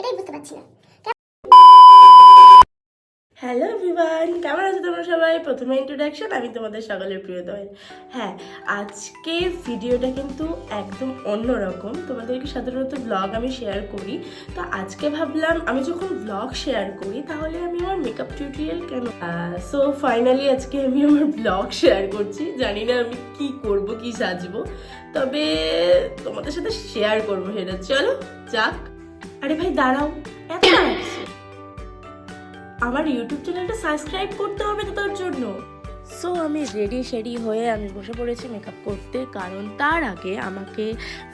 এটাই বুঝতে পারছি না। হ্যালো এভরিওয়ান কেমন আছো তোমরা সবাই? প্রথমে ইন্ট্রোডাকশন আমি তোমাদের সকালের প্রিয় দয়ের হ্যাঁ আজকে ভিডিওটা কিন্তু একদম অন্যরকম। তোমাদেরকে সাধারণত ব্লগ আমি শেয়ার করি। তো আজকে ভাবলাম, আমি যখন ব্লগ শেয়ার করি, তাহলে আমি আমার মেকআপ টিউটোরিয়াল কেন? সো ফাইনালি আজকে আমি আমার ব্লগ শেয়ার করছি। জানি না আমি কি করব, কি সাজবো। তবে তোমাদের সাথে শেয়ার করব সেটা। চলো, যাক। আরে ভাই, দাঁড়াও। এত আমার ইউটিউব চ্যানেলটা সাবস্ক্রাইব করতে হবে তো তার জন্য। সো আমি রেডি শেডি হয়ে আমি বসে পড়েছি মেকআপ করতে, কারণ তার আগে আমাকে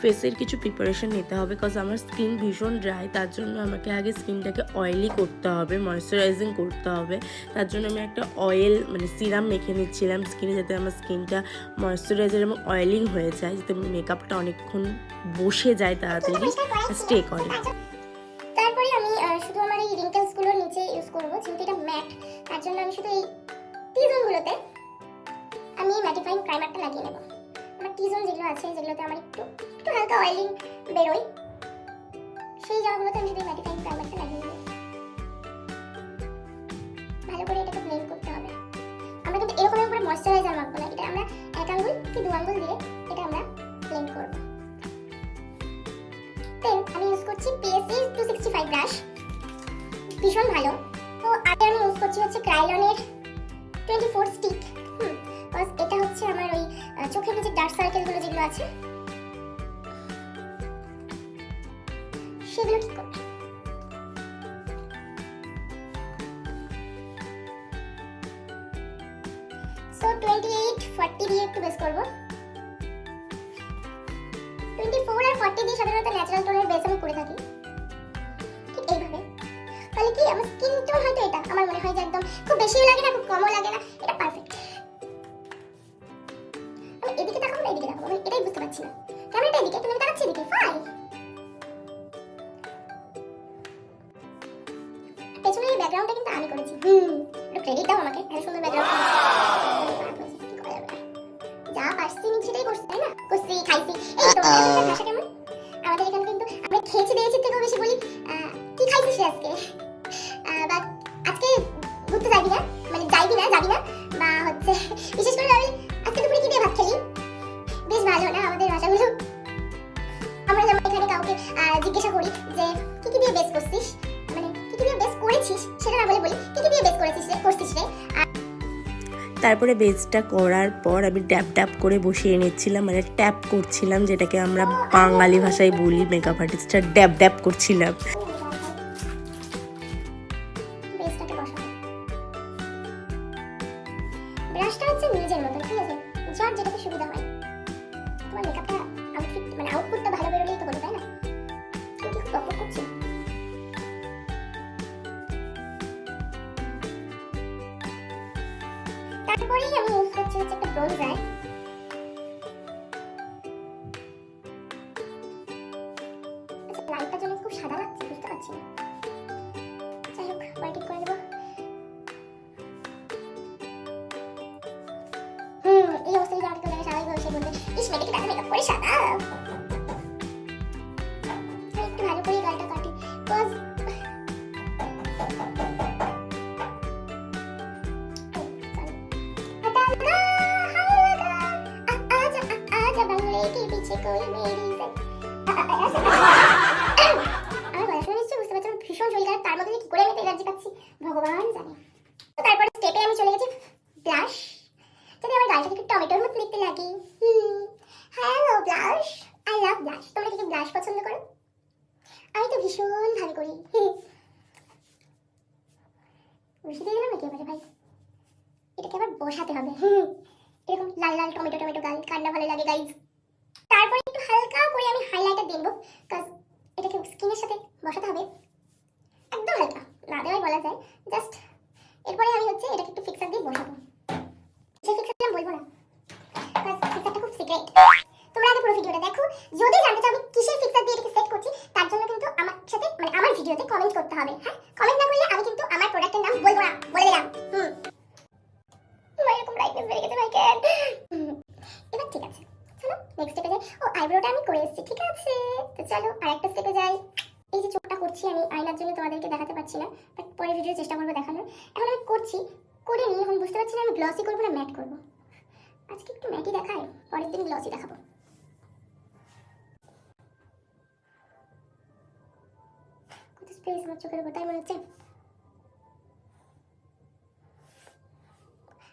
ফেসের কিছু প্রিপারেশন নিতে হবে বিকজ আমার স্কিন ভীষণ ড্রাই তার জন্য আমাকে আগে স্কিনটাকে অয়েলি করতে হবে ময়শ্চারাইজিং করতে হবে। তার জন্য আমি একটা অয়েল মানে সিরাম মেখে নিচ্ছিলাম স্কিনে যাতে আমার স্কিনটা ময়শ্চারাইজার এবং অয়েলিং হয়ে যায়, যাতে মেকআপটা অনেকক্ষণ বসে যায় তাড়াতাড়ি স্টে করে। করব, যেহেতু এটা ম্যাট, তার জন্য আমি শুধু এই টি গুলোতে আমি ম্যাটিফাইং প্রাইমারটা লাগিয়ে নেব। আমার টি জোন যেগুলো আছে, যেগুলোতে আমার একটু একটু হালকা অয়েলিং বেরোয়, সেই জায়গাগুলোতে আমি শুধু ম্যাটিফাইং প্রাইমারটা লাগিয়ে নেব। ভালো করে এটাকে ব্লেন্ড করতে হবে। আমরা কিন্তু এরকম করে ময়শ্চারাইজার মাখবো না, এটা আমরা এক আঙ্গুল কি দু আঙ্গুল দিয়ে এটা আমরা ব্লেন্ড করব। দেন আমি ইউজ করছি PSC two sixty five brush ভীষণ ভালো। তো আগে আমি ইউজ করছি হচ্ছে ক্রাইলনের টোয়েন্টি ফোর স্টিক হুম এটা হচ্ছে আমার ওই চোখের নিচে ডার্ক সার্কেলগুলো যেগুলো আছে, সেগুলো ঠিক করবে সো টোয়েন্টি এইট ফর্টি দিয়ে একটু বেস করব। টোয়েন্টি ফোর আর ফর্টি দিয়ে সাধারণত ন্যাচারাল টোনের বেস আমি করে থাকি। তাহলে কি আমার স্কিন টোন হয়তো এটা? আমার মনে হয় যে একদম খুব বেশিও লাগে না খুব কমও লাগে না। এটা পারফেক্ট আমি এদিকে তাকাবো না এদিকে তাকাবো আমি এটাই বুঝতে পারছি না। ক্যামেরাটা এদিকে? তুমি তাকাচ্ছি এদিকে ফাই পেছনের এই ব্যাকগ্রাউন্ডটা কিন্তু আমি করেছি। হুম একটু ক্রেডিট দাও আমাকে এত সুন্দর ব্যাকগ্রাউন্ড যা পারছি সেটাই করছি তাই না? করছি খাইছি এই তো করেছিস? সেটা না বলে বলি কি কি দিয়ে বেস করেছিস রে, করছিস রে। তারপরে বেজটা করার পর আমি ড্যাপ ড্যাপ করে বসিয়ে নিচ্ছিলাম মানে ট্যাপ করছিলাম, যেটাকে আমরা বাঙালি ভাষায় বলি মেকআপ আর্টিস্টটা ড্যাপ ড্যাপ করছিলাম। তারপরেই আমি ইউজ করছি হচ্ছে একটা ব্রোঞ্জার লাইটটা জন্য খুব সাদা লাগছে, বুঝতে পারছি না। যাই হোক ঠিক করে দেবো। হুম, এই অবস্থায় যদি আমাকে কেউ দেখে স্বাভাবিকভাবে সে বলবে ইস মেয়েটা কি টাকা মেকআপ করে সাদা? ভীষণ শরীর খারাপ তার মধ্যে কি করে আমি এনার্জি ভগবান তো তারপরে চলে গেছি ব্লাশ যদি আমার গালটাকে একটু টমেটোর মতো দেখতে লাগে হ্যালো ব্লাশ আই লাভ তোমরা কি ব্লাশ পছন্দ করো। আমি তো ভীষণ ভাবে করি বেশি দিয়ে দিলাম নাকি এবারে ভাই। এটাকে আবার বসাতে হবে। হুম। এরকম লাল লাল টমেটো টমেটো গাল কান্না ভালো লাগে গাইজ তারপরে একটু হালকা করে আমি হাইলাইটার দেবো কাজ এটাকে স্কিনের সাথে বসাতে হবে। একদম হালকা, না দেওয়াই বলা যায়। জাস্ট এরপরে আমি হচ্ছে এটাকে একটু ফিক্সার দিয়ে বসাবো। ফিক্সার বলব না ফিক্সারটা খুব সিক্রেট তোমরা আগে পুরো ভিডিওটা দেখো। যদি জানতে চাও আমি কিসের ফিক্সার দিয়ে এটাকে সেট করছি, তার জন্য কিন্তু আমার সাথে মানে আমার ভিডিওতে কমেন্ট করতে হবে হ্যাঁ? নেক্সট স্টেপে যাই। ও আইব্রোটা আমি করে এসেছি, ঠিক আছে? তো চলো, আরেকটা স্টেপে যাই। এই যে চোখটা করছি আমি আয়নার জন্য তোমাদেরকে দেখাতে পারছি না বাট পরের ভিডিও চেষ্টা করব দেখানোর। এখন আমি করছি, করে নিই, এখন বুঝতে পারছি না আমি গ্লসি করব না ম্যাট করব। আজকে একটু ম্যাটই দেখাই, পরের দিন গ্লসি দেখাবো। কত স্পেস আমার চোখের উপর, তাই মনে হচ্ছে?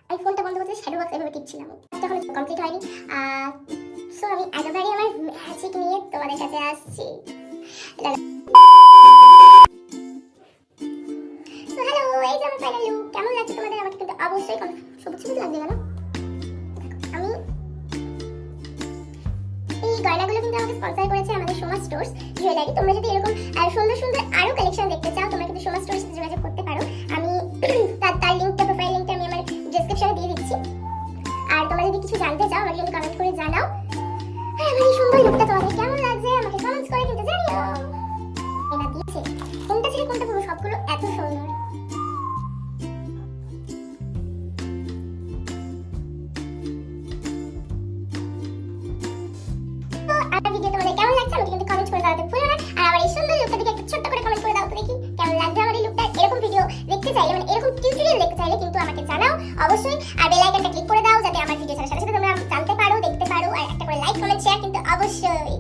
এই ফোনটা বন্ধ করতে শ্যাডো বক্স এভাবে টিপছিলাম। তখন কমপ্লিট হয়নি। সো আমি আমার ম্যাজিক নিয়ে তোমাদের আসছি। কেমন লাগছে তোমাদের? আমাকে কিন্তু অবশ্যই সবুজ সবুজ লাগছে কেন? আমি এই গয়নাগুলো কিন্তু আমাকে করেছে আমাদের সোমা স্টোর্স জুয়েলারি তোমরা যদি এরকম সুন্দর সুন্দর আরও সুন্দর আমার ভিডিও তোমাদের কেমন লাগছে আমাকে কিন্তু কমেন্ট করে দাও ভুলো না আর আমার এই সুন্দর লুকটা দেখে একটা ছোট্ট করে কমেন্ট করে দাও তো দেখি কেমন লাগছে আমার এই লুকটা এরকম ভিডিও দেখতে চাইলে মানে এরকম টিউটোরিয়াল দেখতে চাইলে কিন্তু আমাকে জানাও অবশ্যই আর বেল আইকনটা ক্লিক করে দাও যাতে আমার ভিডিও ছাড়ার সাথে সাথে তোমরা জানতে পারো দেখতে পারো আর একটা করে লাইক কমেন্ট শেয়ার কিন্তু অবশ্যই।